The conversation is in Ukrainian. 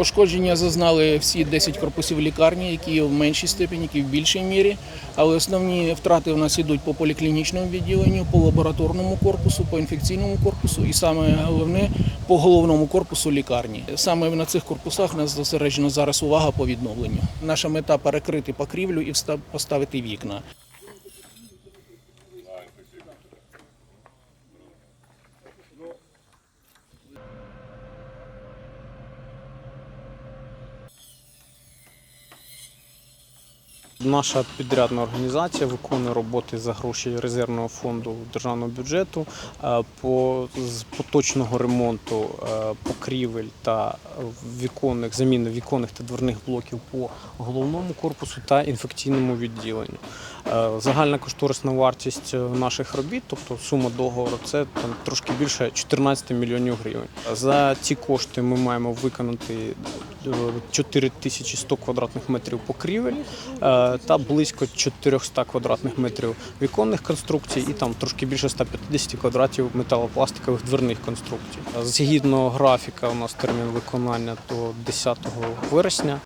Пошкодження зазнали всі 10 корпусів лікарні, які в меншій степені, які в більшій мірі. Але основні втрати у нас ідуть по поліклінічному відділенню, по лабораторному корпусу, по інфекційному корпусу і саме головне по головному корпусу лікарні. Саме на цих корпусах нас зосереджена зараз увага по відновленню. Наша мета перекрити покрівлю і поставити вікна. Наша підрядна організація виконує роботи за гроші резервного фонду державного бюджету е, по з поточного ремонту е, покрівель та віконних заміни віконних та дверних блоків по головному корпусу та інфекційному відділенню. Е, Загальна кошторисна вартість е, наших робіт, тобто сума договору, це там трошки більше 14 мільйонів гривень. За ці кошти ми маємо виконати е, 4100 квадратних метрів покрівель е, та близько 400 квадратних метрів віконних конструкцій і там трошки більше 150 квадратів металопластикових дверних конструкцій. Згідно графіка, у нас термін виконання до 10 вересня.